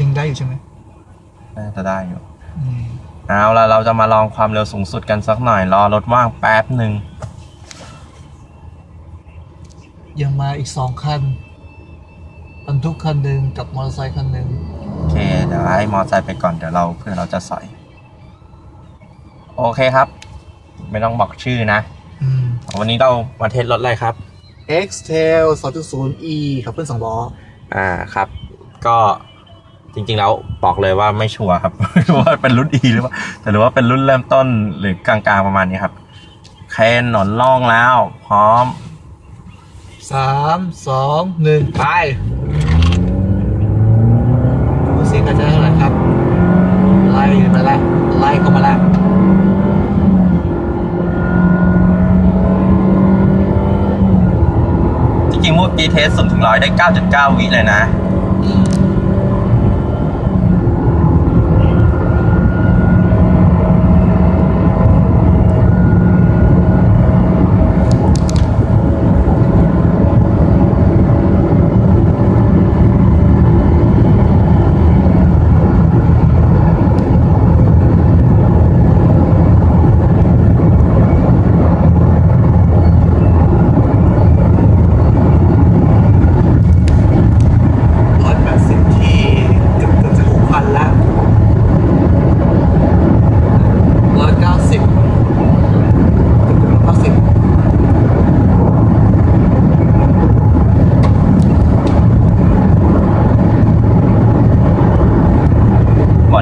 ยังได้อยู่ใช่ไหมน่าจะได้อยู่ อืมเอาละเราจะมาลองความเร็วสูงสุดกันสักหน่อย รอรถว่างแป๊บหนึ่งยังมาอีกสองคันบรรทุกคันหนึ่งกับมอเตอร์ไซค์คันหนึ่งโอเค เดี๋ยวให้มอไซค์ไปก่อนเดี๋ยวเราเพื่อเราจะสอย โอเคครับ ไม่ต้องบอกชื่อนะ อืม วันนี้เรามาเทสรถอะไรครับ X-Tail 2.0 E ขับเคลื่อนสองล้อ อ่าครับ ก็ จริง ๆ แล้วบอกเลยว่าไม่ชัวร์ครับ ไม่รู้ว่าเป็นรุ่น E หรือเปล่าแต่รู้ว่าเป็นรุ่นเริ่มต้นหรือกลางๆประมาณนี้ครับเคนหนอนล่องแล้ว พร้อมสามสองหนึ่งไปดูเสียงกระจายเท่าไหร่ครับ ไล่มาแล้วไล่เข้ามาแล้วจริงๆเมื่อกี้เทสศูนย์ถึงร้อยได้ 9.9 วิเลยนะ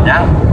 Còn